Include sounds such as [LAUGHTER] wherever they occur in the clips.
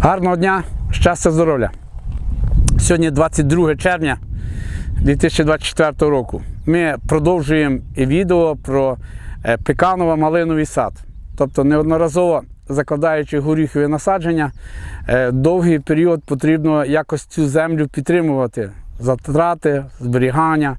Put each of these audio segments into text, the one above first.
Гарного дня, щастя, здоров'я. Сьогодні 22 червня 2024 року. Ми продовжуємо відео про е, пеканово-малиновий сад. Тобто неодноразово закладаючи горіхові насадження, е, довгий період потрібно якось цю землю підтримувати. Затрати, зберігання,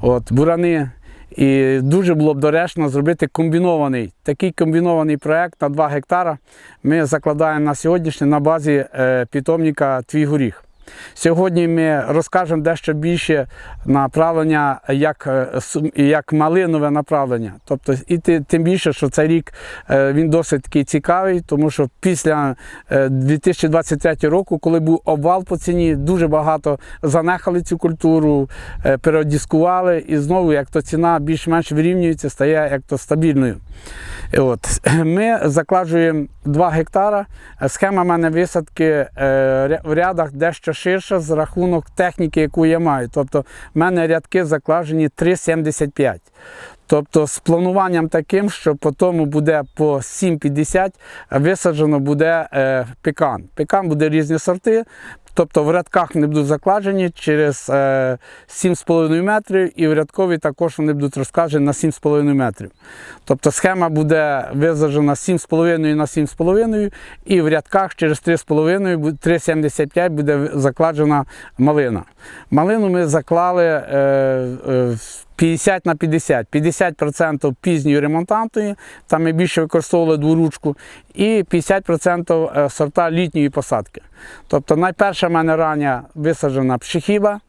от, бурани. І дуже було б доречно зробити комбінований, такий комбінований проект на 2 гектара. Ми закладаємо на сьогоднішній на базі е, питомника Твій горіх. Сьогодні ми розкажемо дещо більше направлення як, е, як малинове направлення. Тобто, і тим більше, що цей рік е, він досить такий цікавий, тому що після е, 2023 року, коли був обвал по ціні, дуже багато занехали цю культуру, е, переодіскували, і знову як то ціна більш-менш вирівнюється, стає як то стабільною. От. Ми закладуємо 2 гектара. Схема в мене висадки е, в рядах дещо ширша з рахунок техніки, яку я маю. Тобто в мене рядки заклажені 3,75. Тобто з плануванням таким, що по тому буде по 7,50 висаджено буде е, пекан. Пекан буде різні сорти. Тобто в рядках вони будуть закладені через е, 7,5 метрів, і в рядкові також вони будуть розкладені на 7,5 метрів. Тобто схема буде визначена 7,5 на 7,5, і в рядках через 3,5, 3,75 буде закладена малина. Малину ми заклали е, е, 50 на 50. 50% пізньої ремонтантної, там ми більше використовували дворучку, і 50% е, сорта літньої посадки. Тобто найперша в мене рання висаджена пшехіба,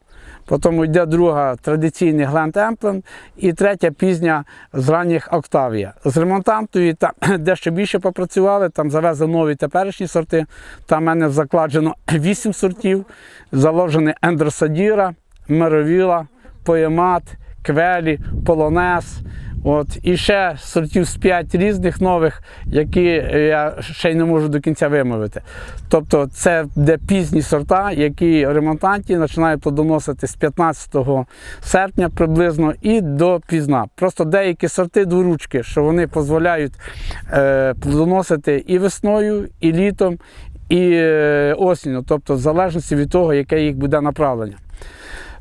потім йде друга традиційний Гленд Емплен і третя пізня з ранніх Октавія. З ремонтантою там [CLEARS THROAT] дещо більше попрацювали, там завезли нові теперішні сорти. Там в мене закладено [CLEARS THROAT] 8 сортів, заложені Ендросадіра, Меровіла, Поємат, Квелі, Полонез. От, і ще сортів з 5 різних нових, які я ще й не можу до кінця вимовити. Тобто це де пізні сорта, які ремонтанті починають плодоносити з 15 серпня приблизно і до пізна. Просто деякі сорти дворучки, що вони дозволяють е, плодоносити і весною, і літом, і е, осінню, тобто в залежності від того, яке їх буде направлення.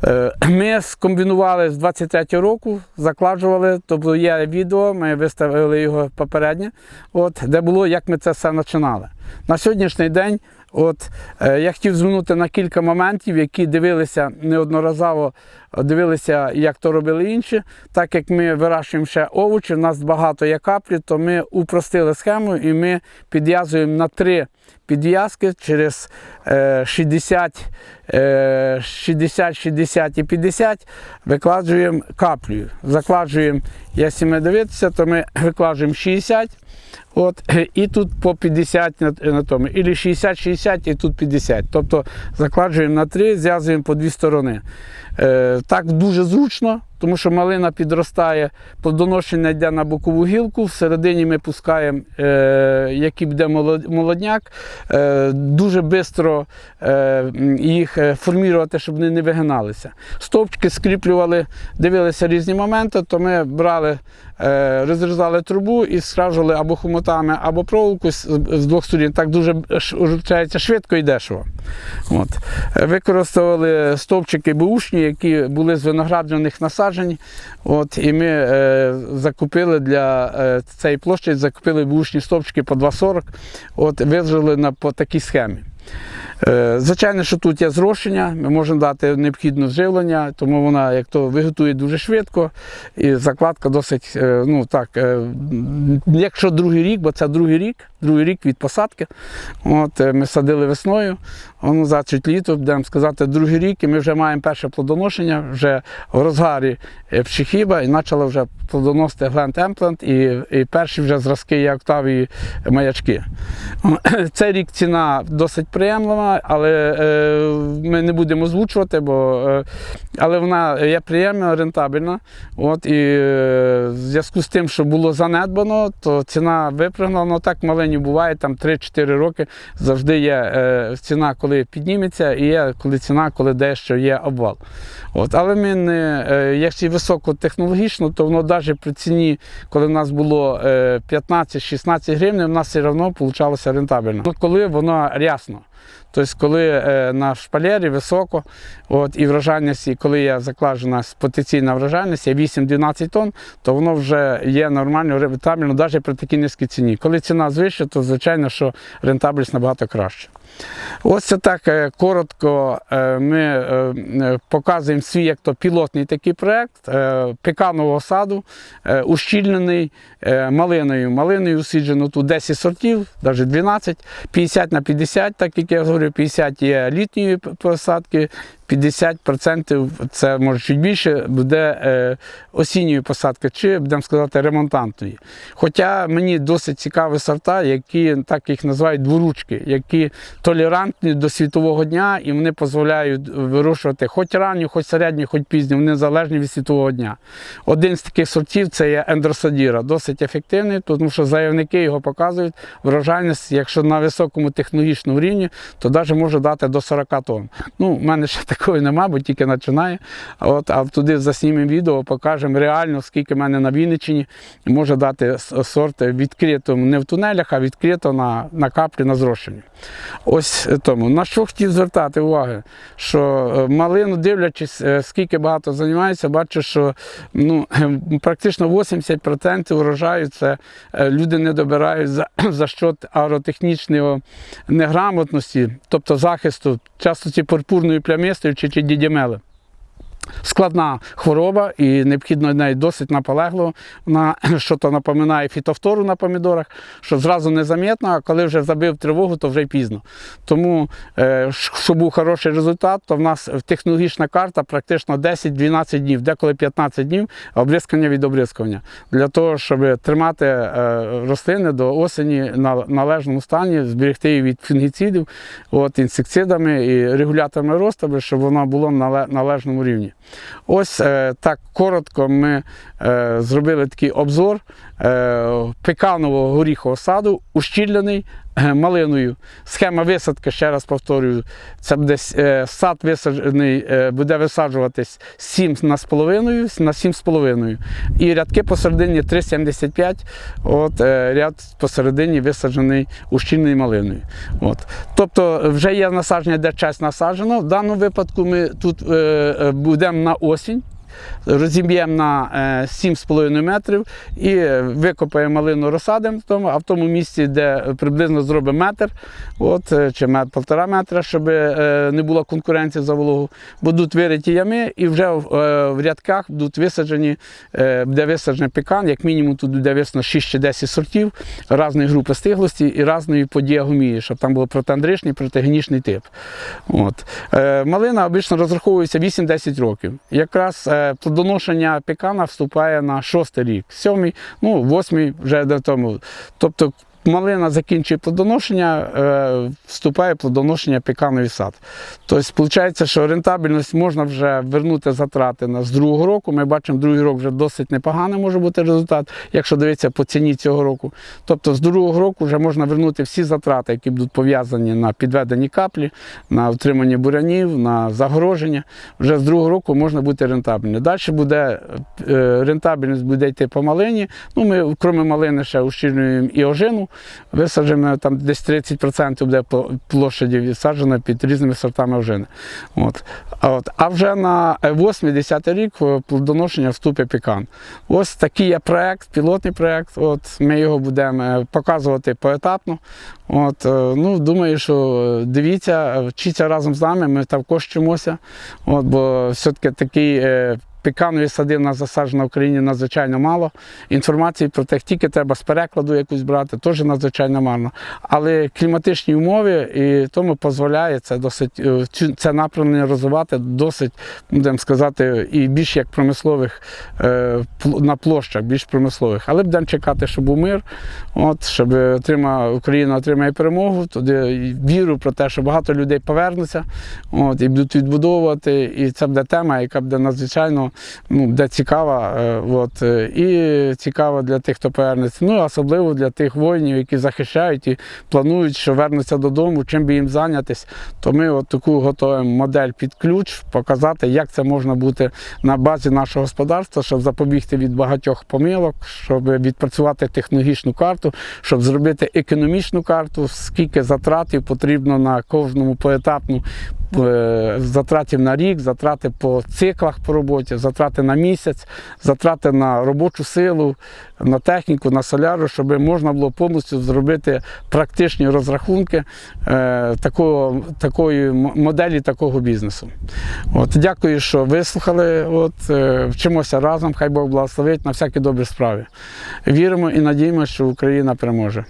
Е, [CLEARS THROAT] Ми скомбінували з 23 року, закладжували, тобто є відео, ми виставили його попереднє, от, де було, як ми це все починали. На сьогоднішній день от, е, я хотів звернути на кілька моментів, які дивилися неодноразово, дивилися, як то робили інші. Так як ми вирощуємо ще овочі, у нас багато є каплі, то ми упростили схему і ми підв'язуємо на три підв'язки через е, 60, е, 60, 60 і 50, викладуємо каплею. Закладуємо, якщо ми дивитися, то ми [CLEARS THROAT] викладуємо 60. От, [CLEARS THROAT] і тут по 50 на, на тому. Ілі 60-60 і тут 50. Тобто закладжуємо на 3, зв'язуємо по дві сторони. Е, так дуже зручно, тому що малина підростає, плодоношення йде на бокову гілку, всередині ми пускаємо, е, який буде молодняк. Е, дуже швидко е, їх е, формувати, щоб вони не вигиналися. Стовпчики скріплювали, дивилися різні моменти, то ми брали, розрізали трубу і скражували або хомутами, або проволоку з, двох сторін. Так дуже швидко і дешево. От. Е, Використовували стовпчики бушні, які були з виноградних насаджень. От, і ми е, закупили для е, цієї площі закупили бушні стовпчики по 2,40, от, вижили на, по такій схемі. Е, Звичайно, що тут є зрошення, ми можемо дати необхідне вживлення, тому вона як то виготує дуже швидко, і закладка досить, е, ну так, е, якщо другий рік, бо це другий рік, другий рік від посадки. От, ми садили весною, воно за чуть літо, будемо сказати, другий рік, і ми вже маємо перше плодоношення, вже в розгарі пшехіба, і почали вже плодоносити Гленд Емплант, і, і перші вже зразки є октавії маячки. [CLEARS THROAT] Цей рік ціна досить приємлива, але е, ми не будемо озвучувати, бо е, але вона є приємна, рентабельна. От, і е, в зв'язку з тим, що було занедбано, то ціна випрыгнула, ну так термінів буває там 3-4 роки. Завжди є е, ціна, коли підніметься, і є коли ціна, коли дещо є обвал. От. Але ми не, е, якщо високотехнологічно, то воно навіть при ціні, коли в нас було е, 15-16 гривень, у нас все одно вийшло рентабельно. Коли воно рясно. Тобто, коли е, на шпалері високо, от, і врожайність, і коли є закладена потенційна врожайність, є 8-12 тонн, то воно вже є нормально рентабельно, навіть при такій низькій ціні. Коли ціна звища, то звичайно, що рентабельність набагато краще. Ось це так е, коротко е, ми показуємо свій як то пілотний такий проект е, пеканового саду, ущільнений малиною. Малиною усіджено тут 10 сортів, навіть 12, 50 на 50, так як я говорю, 50 є літньої посадки, 50% це може чуть більше буде е, осінньої посадки, чи будемо сказати ремонтантної. Хоча мені досить цікаві сорта, які так їх називають дворучки, які толерантні до світового дня і вони дозволяють вирощувати хоч ранню, хоч середню, хоч пізню, вони залежні від світового дня. Один з таких сортів це є ендросадіра, досить ефективний, тому що заявники його показують. Врожайність, якщо на високому технологічному рівні, то навіть може дати до 40 тонн. Ну, в мене ще [LAUGHS] такої нема, бо тільки починає. От, а туди заснімемо відео, покажемо реально, скільки в мене на Вінниччині може дати сорт відкрито не в тунелях, а відкрито на, на каплі на зрощенні. Ось е, тому. На що хотів звертати увагу, що е, малину, дивлячись, е, скільки багато займаюся, бачу, що ну, [CLEARS THROAT] практично 80% урожаю це люди не добирають за, [CLEARS THROAT] за счет агротехнічної неграмотності, тобто захисту часто ці пурпурною плямистою чи, чи дідімели. Складна хвороба і необхідно неї досить наполегливо. Вона [CLEARS THROAT] що то напоминає фітофтору на помідорах, що зразу незамітно, а коли вже забив тривогу, то вже й пізно. Тому, е, щоб був хороший результат, то в нас технологічна карта практично 10-12 днів, деколи 15 днів обрізкання від обрізкування. Для того, щоб тримати е, рослини до осені на належному стані, зберегти її від фунгіцидів, от, інсектицидами і регуляторами росту, щоб воно було на належному рівні. Ось е, так коротко ми е, зробили такий обзор е, пеканового горіхового саду, ущільлений е, малиною. Схема висадки, ще раз повторюю, це буде е, сад висаджений, е, буде висаджуватись 7 на з половиною, на 7 з половиною. І рядки посередині 3,75, от, е, ряд посередині висаджений ущільненою малиною. От. Тобто вже є насадження, де часть насаджено. В даному випадку ми тут будемо на осінь. Розіб'ємо на е, 7,5 метрів і викопаємо малину розсадимо а в тому місці, де приблизно зробимо метр, от, е, чи метр, півтора метра, щоб е, не було конкуренції за вологу, будуть вириті ями і вже в, е, рядках будуть висаджені, е, буде висаджений пекан, як мінімум тут буде висаджено 6 чи 10 сортів різної групи стиглості і різної по діагомії, щоб там був протеандричний, протигенічний тип. От. Е, малина обично розраховується 8-10 років. Якраз е, плодоношення пекана вступає на шостий рік, сьомий, ну, восьмий вже до тому. Тобто малина закінчує плодоношення, е, вступає плодоношення пекановий сад. Тобто, виходить, що рентабельність можна вже вернути затрати на з другого року. Ми бачимо, другий рок вже досить непоганий може бути результат, якщо дивитися по ціні цього року. Тобто з другого року вже можна вернути всі затрати, які будуть пов'язані на підведені каплі, на утримання бурянів, на загороження. Вже з другого року можна бути рентабельним. Далі буде е, рентабельність буде йти по малині. Ну, ми, крім малини, ще ущільнюємо і ожину. Висаджено там десь 30% буде площаді відсаджено під різними сортами ожини. От. От. а вже на 8-10 рік е, плодоношення вступить пікан. Ось такий є проект, пілотний проект. От, ми його будемо е, показувати поетапно. От, е, ну, думаю, що е, дивіться, вчіться разом з нами, ми також вчимося. От, бо все-таки такий е, піканові сади в нас засаджено в Україні надзвичайно мало. Інформації про те, тільки треба з перекладу якусь брати, теж надзвичайно мало. Але кліматичні умови і тому дозволяє це досить е, це направлення розвивати досить, будемо сказати, і більш як промислових е, на площах, більш промислових. Але будемо чекати, щоб був мир, от, щоб отрима, Україна отримає перемогу. Туди віру про те, що багато людей повернуться от, і будуть відбудовувати. І це буде тема, яка буде надзвичайно воно ну, буде цікаво. е, От, е, і цікаво для тих, хто повернеться. Ну, особливо для тих воїнів, які захищають і планують, що вернуться додому, чим би їм зайнятися. То ми от таку готуємо модель під ключ, показати, як це можна бути на базі нашого господарства, щоб запобігти від багатьох помилок, щоб відпрацювати технологічну карту, щоб зробити економічну карту, скільки затратів потрібно на кожному поетапну затратів на рік, затрати по циклах по роботі, затрати на місяць, затрати на робочу силу, на техніку, на соляру, щоб можна було повністю зробити практичні розрахунки е, такого, такої моделі такого бізнесу. От, дякую, що вислухали. От, е, вчимося разом. Хай Бог благословить на всякі добрі справи. Віримо і надіємося, що Україна переможе.